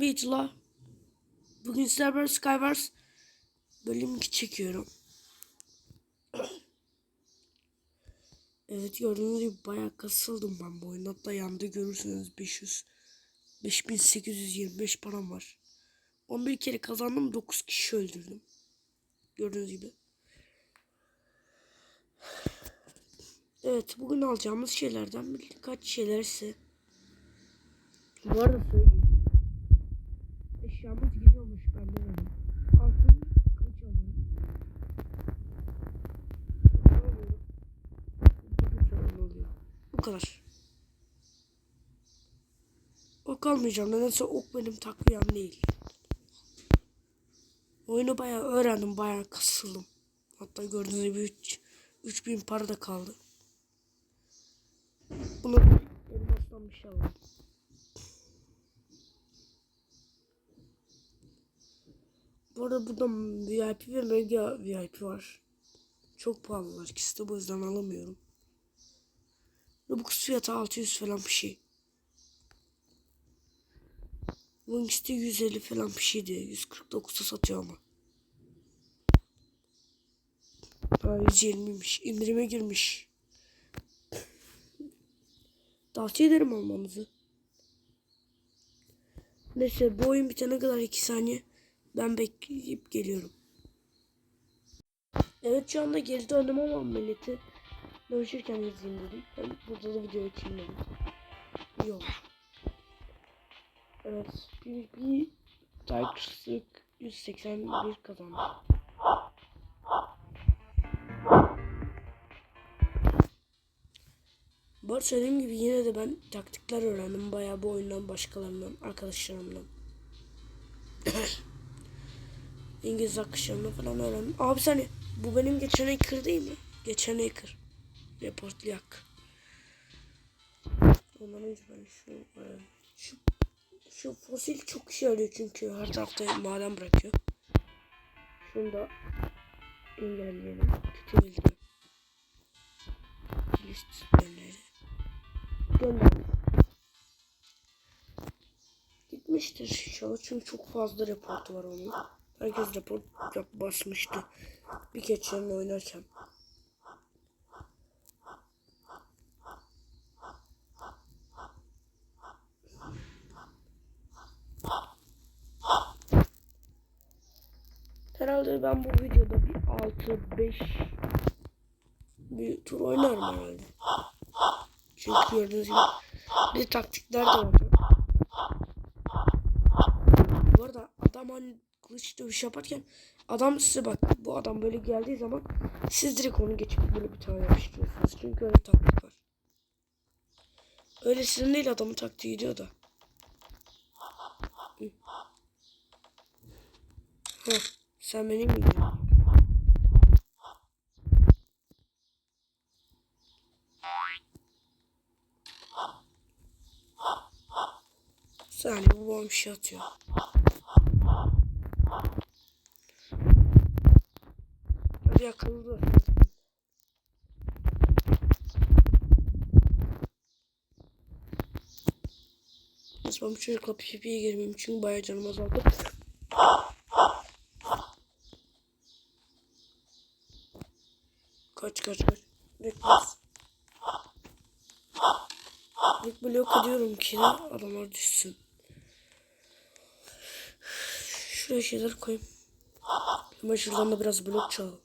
Video'la bugün Cyber Skywars bölüm 2 çekiyorum. evet gördüğünüz gibi bayağı kasıldım ben bu oyunda. Hatta yanında görürsünüz 500 5825 param var. 11 kere kazandım 9 kişi öldürdüm. Gördüğünüz gibi. Evet bugün alacağımız şeylerden birkaç şeyler ise bu arada söyleyeyim. Eşyamız gidiyormuş benden öyle. Altın kılıç alıyorum. Ne alıyorum? Kılıç alıyorum. Bu kadar. Ok almayacağım. Nedense ok benim takviyem değil. Oyunu bayağı öğrendim. Bayağı kasıldım. Hatta gördüğünüz gibi 3 3000 para da kaldı. Bunu elmastan bir şey alalım. Bu arada burada VIP ve Mega VIP var. Çok pahalılar ikisi de bu yüzden alamıyorum. Robux fiyatı 600 falan bir şey. Wings'te 150 falan bir şeydi. 149'a satıyor ama. Daha 120'ymiş. İndirime girmiş. Tavsiye ederim almanızı. Neyse bu oyun bitene kadar 2 saniye ben bekleyip geliyorum. Evet şu anda geri döndüm ama milleti dönüşürken izleyeyim dedim. Ben burada da video açayım dedim. İyi. Evet bir, bir Tigers 181 kazandı. Bu arada söylediğim gibi yine de ben taktikler öğrendim. Bayağı bu oyundan başkalarından, arkadaşlarımdan. İngiliz akışlarını falan öğrendim. Abi sen bu benim geçen hacker değil mi? Geçen hacker. Reportlayak. Ondan önce ben şu, e, şu, şu fosil çok işe yarıyor çünkü her tarafta maden bırakıyor. Şunu da engelleyelim. Kötü bildirim. List öneri. Gönder. Gitmiştir inşallah çünkü çok fazla reportu var onun. Herkes report basmıştı. Bir geçen oynarken. Ben bu videoda bir 6-5 bir tur oynarım herhalde. Çünkü gördüğünüz gibi bir taktikler de olacak. Bu arada adam hani kılıç dövüş yaparken adam size bak bu adam böyle geldiği zaman siz direkt onu geçip böyle bir tane yapıştırıyorsunuz. Çünkü öyle taktik var. Öyle sizin değil adamın taktiği diyor da. Hı. Heh, sen benim miydin? Saniye bu bana bir şey atıyor. Hadi. Neyse ben bu çocukla PvP'ye girmeyeyim çünkü bayağı canım azaldı. Kaç kaç. Bekmez. İlk blok ediyorum ki adamlar düşsün. Şuraya şeyler koyayım. Ama şuradan da biraz blok çalalım.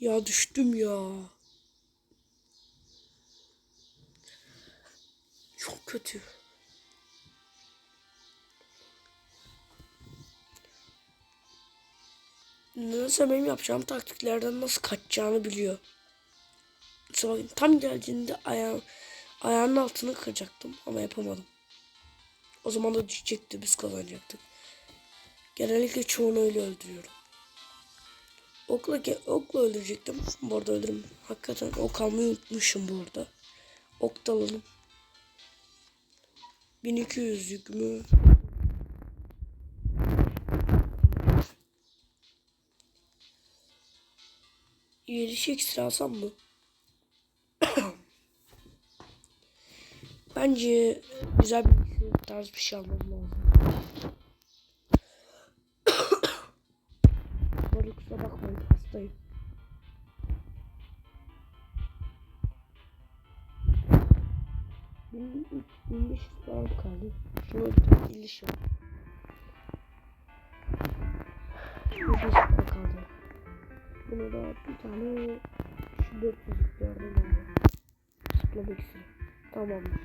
Ya düştüm ya. Çok kötü. Nasıl benim yapacağım taktiklerden nasıl kaçacağını biliyor. Bakın, tam geldiğinde ayağım, ayağının altını kıracaktım ama yapamadım. O zaman da düşecekti biz kazanacaktık. Genellikle çoğunu öyle öldürüyorum. Okla, okla öldürecektim. Bu arada öldürüm. Hakikaten ok almayı unutmuşum bu arada. Ok da alalım. 1200'lük mü? Yeriş ekstra alsam mı? Bence güzel bir şey, tarz bir şey almam lazım. 1500 falan kaldı. Şuna bir 50 şey. 1500 falan kaldı. Bunu da bir tane şu 400'lüklerden alıyorum. Sıplama iksiri. Tamamdır.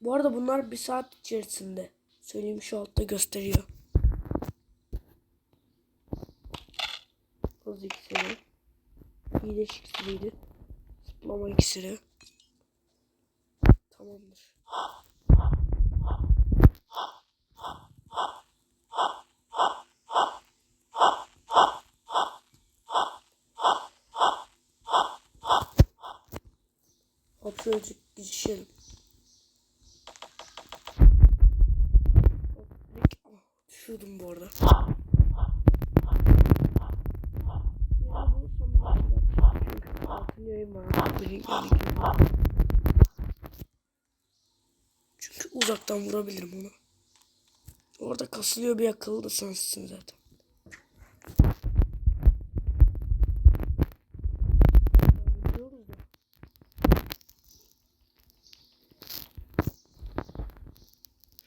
Bu arada bunlar bir saat içerisinde. Söyleyeyim şu altta gösteriyor. Hız iksiri. İyileş iksiriydi. Zıplama iksiri. Tamamdır. Hop şöyle geçişelim. Hop, dik- ah, Düşürdüm bu arada. Ya bu son bir Çünkü altın yayın var. Benim yani Çünkü uzaktan vurabilirim onu. Orada kasılıyor bir akıllı da sensin zaten.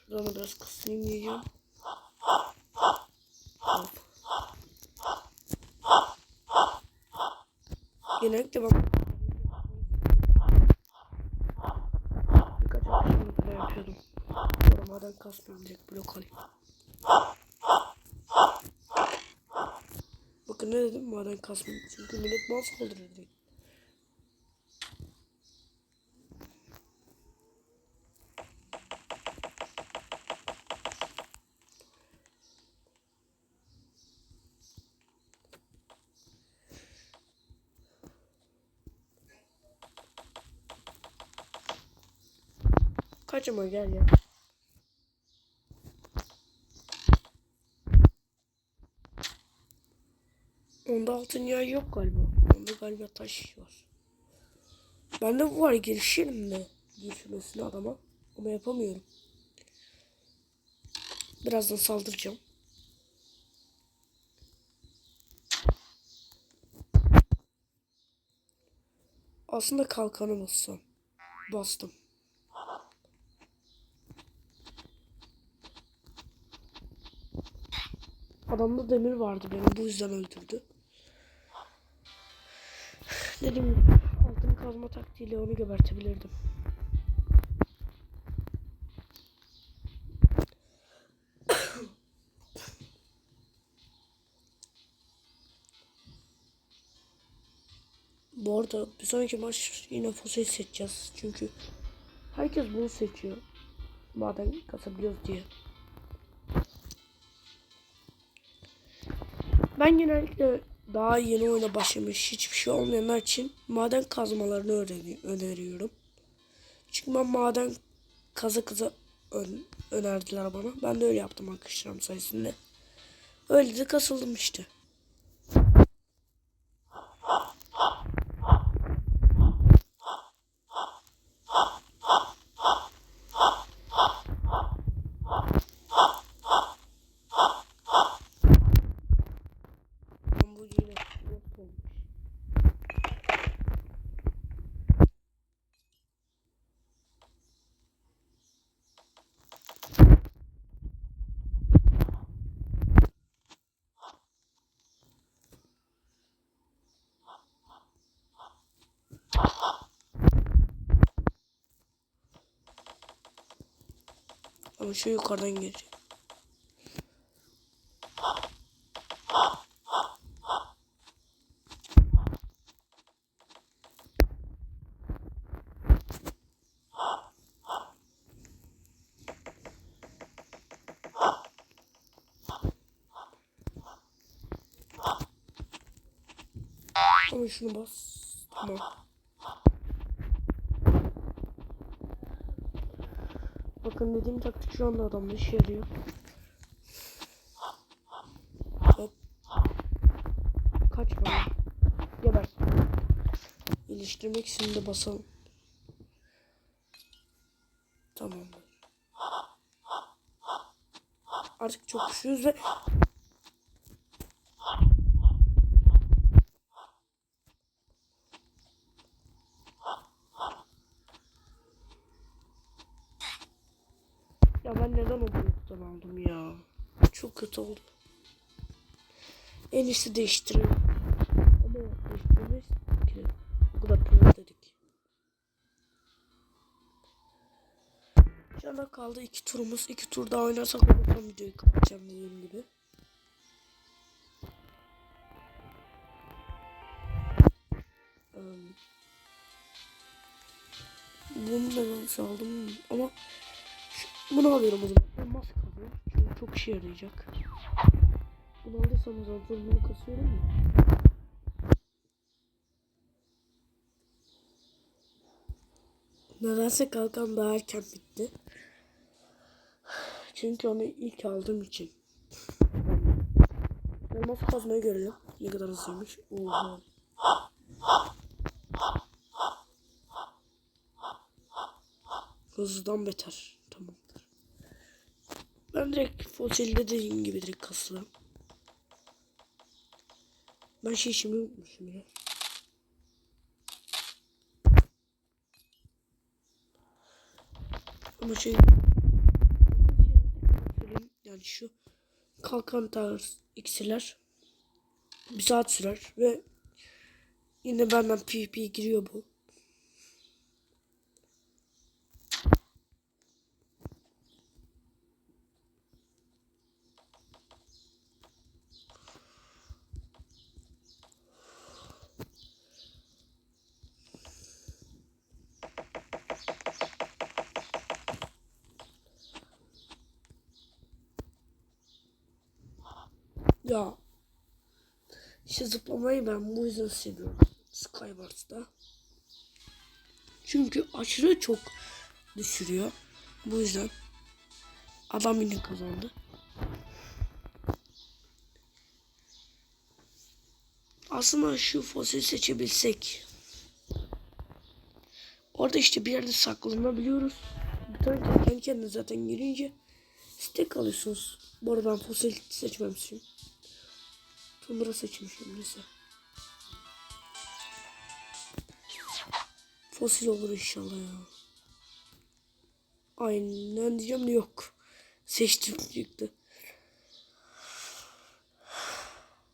Şuradan da biraz kısayım diyeceğim. Hop. Genellikle bak. Birkaç akşam böyle yapıyordum. Direkt blok alayım. Bakın ne dedim maden kasmayayım. Çünkü millet mal saldırıyor direkt. Kaçma gel ya. Onda altın yay yok galiba. Onda galiba taş var. Bende bu var girişirim de. Girişmesine adama. Ama yapamıyorum. Birazdan saldıracağım. Aslında kalkanı bassam. Bastım. Adamda demir vardı benim bu yüzden öldürdü. Dediğim gibi altın kazma taktiğiyle onu gebertebilirdim. Bu arada bir sonraki maç yine fosil seçeceğiz. Çünkü herkes bunu seçiyor. Maden kasabiliyoruz diye. Ben genellikle daha yeni oyuna başlamış hiçbir şey olmayanlar için maden kazmalarını öneriyorum. Çünkü ben maden kaza ön- önerdiler bana. Ben de öyle yaptım arkadaşlarım sayesinde. Öyle de kasıldım işte. Hamburger yine yok olmuş. Ama şu yukarıdan gelecek. Şunu bas. Tamam. Bakın dediğim taktik şu anda adamda işe yarıyor. Hop. kaçma. Geber. İyileştirmek için de basalım. Tamamdır. Artık çok güçlüyüz ve İyisi değiştirelim. Ama değiştiremeyiz ki. O kadar para dedik. Şu anda kaldı iki turumuz. İki tur daha oynarsak ben videoyu kapatacağım dediğim gibi. Um, bunu neden çaldım ama şu- bunu alıyorum o zaman. Elmas kalıyor. Çünkü çok işe yarayacak. Bunu bunu kasıyorum ya. Nedense kalkan daha erken bitti. Çünkü onu ilk aldığım için. Elmas kazmayı görelim. Ne kadar hızlıymış. Oha. Hızdan beter. Tamamdır. Ben direkt fosilde dediğim gibi direkt kasıyorum. Ben şey şimdi unutmuşum ya. Ama şey yani şu kalkan tarzı iksirler bir saat sürer ve yine benden PvP giriyor bu. Ya işte zıplamayı ben bu yüzden seviyorum Skywars'ta. Çünkü aşırı çok düşürüyor. Bu yüzden adam yine kazandı. Aslında şu fosil seçebilsek. Orada işte bir yerde saklanabiliyoruz. Bir tane kendi kendine zaten girince Stek alıyorsunuz. Bu arada ben fosil seçmemişim. Tundra seçmişim neyse. Fosil olur inşallah ya. Aynen diyeceğim de yok. Seçtim çıktı.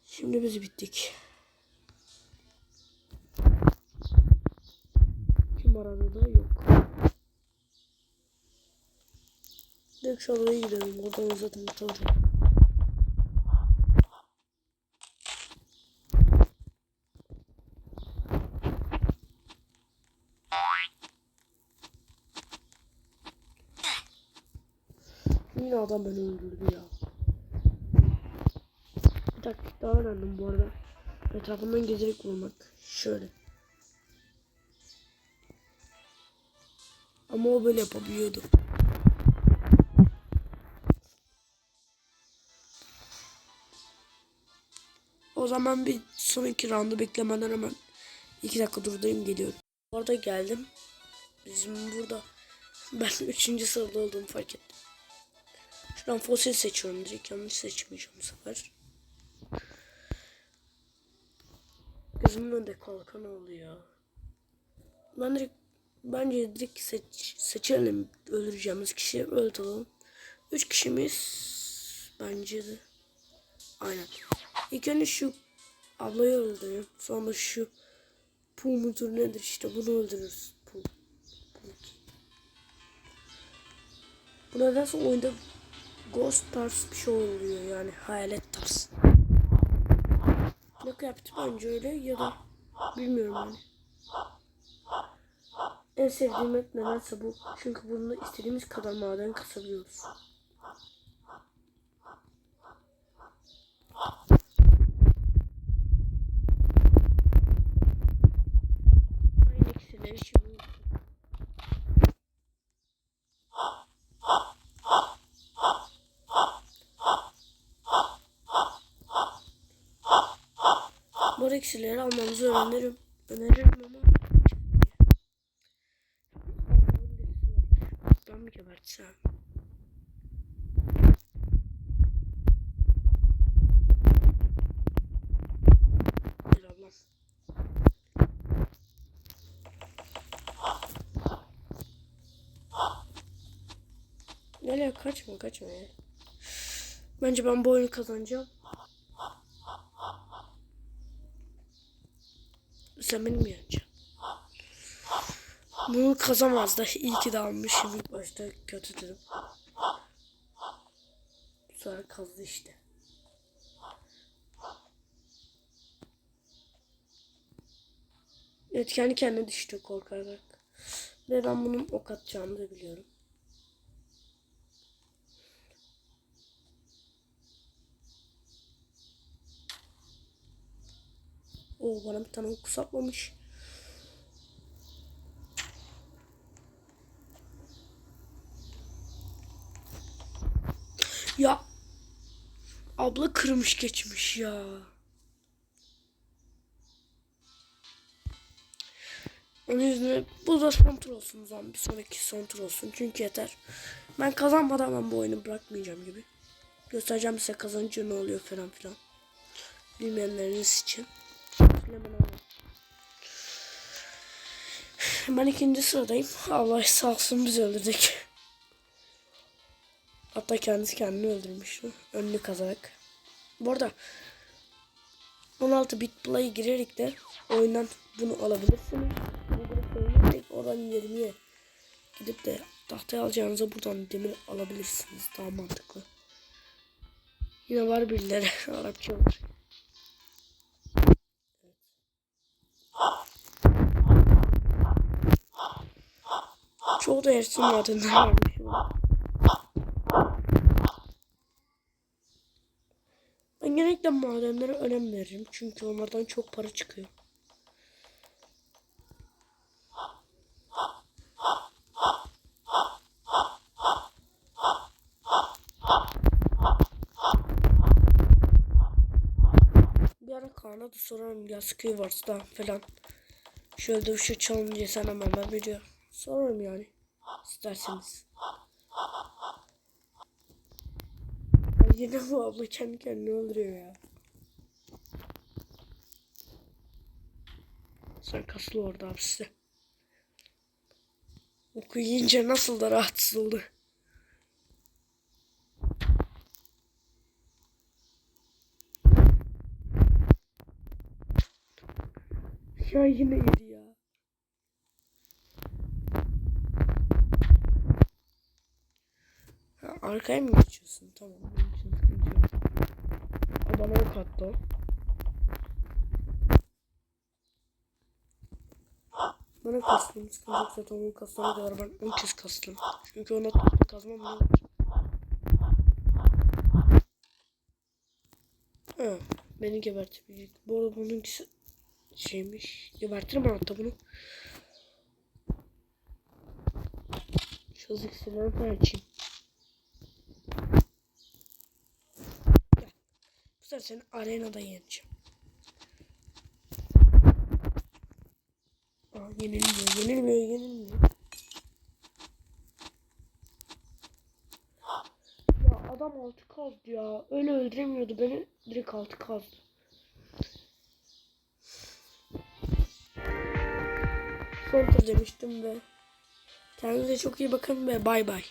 Şimdi biz bittik. Kim aradı da yok. Direkt şu gidelim. Oradan zaten tanıdım. Yine adam beni öldürdü ya. Bir taktik daha öğrendim bu arada. Etrafından gezerek vurmak. Şöyle. Ama o böyle yapabiliyordu. O zaman bir sonraki roundu beklemeden hemen iki dakika durdayım geliyorum. Bu arada geldim. Bizim burada ben üçüncü sırada olduğumu fark ettim. Şuradan fosil seçiyorum direkt yanlış seçmeyeceğim bu sefer. Gözümün önünde kalkan oluyor. Ben direkt bence direkt seç, seçelim öldüreceğimiz kişiyi öldürelim. Üç kişimiz bence de. Aynen. İlk önce şu ablayı öldürüyorum. Sonra şu pul mudur nedir işte bunu öldürürüz. Pul. pul. Bu nedense oyunda ghost tarz bir şey oluyor yani hayalet tarz. Ne kıyafeti bence öyle ya da bilmiyorum yani. En sevdiğim et nedense bu. Çünkü bununla istediğimiz kadar maden kasabiliyoruz. Aynı ikisileri şimdi Doğru eksileri almamızı öneririm. Öneririm ama. Ben mi gebertsem? Nereye kaçma kaçma ya. Bence ben bu oyunu kazanacağım. Sen beni mi yeneceksin? Bunu kazamaz da iyi ki de almışım ilk başta kötü dedim. Sonra kazdı işte. Evet kendi kendine düştü korkarak. Ve ben bunun ok atacağını da biliyorum. Oo bana bir tane ok saplamış. Ya abla kırmış geçmiş ya. Onun yüzüne bu da son tur olsun o zaman. Bir sonraki son tur olsun. Çünkü yeter. Ben kazanmadan ben bu oyunu bırakmayacağım gibi. Göstereceğim size kazanınca ne oluyor falan filan. Bilmeyenleriniz için. Hemen alalım. Ben ikinci sıradayım. Allah sağ olsun biz öldürdük. Hatta kendisi kendini öldürmüştü. Önünü kazarak. Bu arada 16 bit play girerek de oyundan bunu alabilirsiniz. Oradan 20'ye gidip de tahtaya alacağınıza buradan demir alabilirsiniz. Daha mantıklı. Yine var birileri Arapça var. Çoğu da yersin madenler varmış. Ben genellikle madenlere önem veririm. Çünkü onlardan çok para çıkıyor. Bir ara Kaan'a da sorarım ya Skywars'ta falan. Şöyle bir şey challenge sen hemen ben biliyor. Sorarım yani. İsterseniz. Yine bu abla kendi kendini öldürüyor ya. Sen kaslı orada hapiste. Oku yiyince nasıl da rahatsız oldu. Ya yine yedi arkaya mı geçiyorsun? Tamam. yok. Bana ok attı. Bana kastım. Sıkıntı yok zaten onun kastığına kadar ben 10 kez kastım. Çünkü ona toplu kazmam ne Ha, beni gebertebilecek. Bu arada bununkisi şeymiş. Gebertirim hatta bunu. Şu hızlı iksirleri ben açayım. Sefer seni arenada yeneceğim. Aa, yenilmiyor, yenilmiyor, yenilmiyor. Ya adam altı kazdı ya. Öyle öldüremiyordu beni. Direkt altı kazdı. Son demiştim ve kendinize çok iyi bakın ve bay bay.